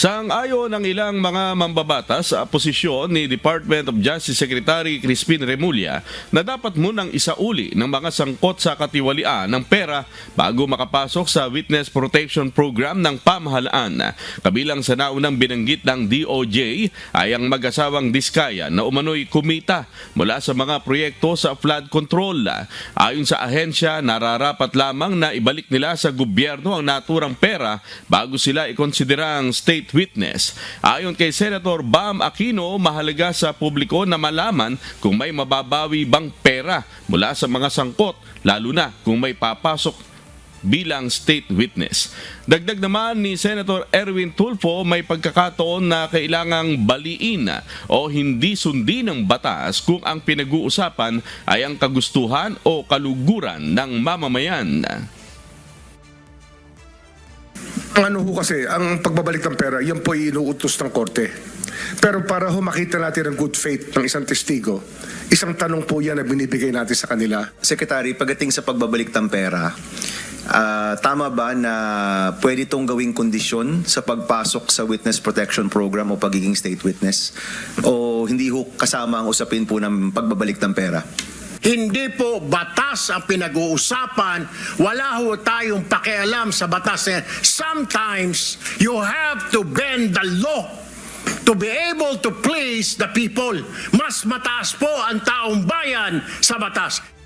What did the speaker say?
Sang-ayon ng ilang mga mambabatas sa posisyon ni Department of Justice Secretary Crispin Remulla na dapat munang isauli ng mga sangkot sa katiwalian ng pera bago makapasok sa Witness Protection Program ng pamahalaan. Kabilang sa naunang binanggit ng DOJ ay ang mag-asawang Diskaya na umano'y kumita mula sa mga proyekto sa flood control. Ayon sa ahensya, nararapat lamang na ibalik nila sa gobyerno ang naturang pera bago sila ikonsiderang state witness. Ayon kay Senator Bam Aquino, mahalaga sa publiko na malaman kung may mababawi bang pera mula sa mga sangkot, lalo na kung may papasok bilang state witness. Dagdag naman ni Senator Erwin Tulfo may pagkakataon na kailangang baliin o hindi sundin ng batas kung ang pinag-uusapan ay ang kagustuhan o kaluguran ng mamamayan. Ang ano ho kasi, ang pagbabalik ng pera, yan po ay inuutos ng korte. Pero para ho makita natin ang good faith ng isang testigo, isang tanong po yan na binibigay natin sa kanila. Secretary, pagdating sa pagbabalik ng pera, ah, tama ba na pwede itong gawing kondisyon sa pagpasok sa Witness Protection Program o pagiging state witness? O hindi ho kasama ang usapin po ng pagbabalik ng pera? Hindi po batas ang pinag-uusapan. Wala ho tayong pakialam sa batas yan. Sometimes, you have to bend the law to be able to please the people. Mas mataas po ang taong bayan sa batas.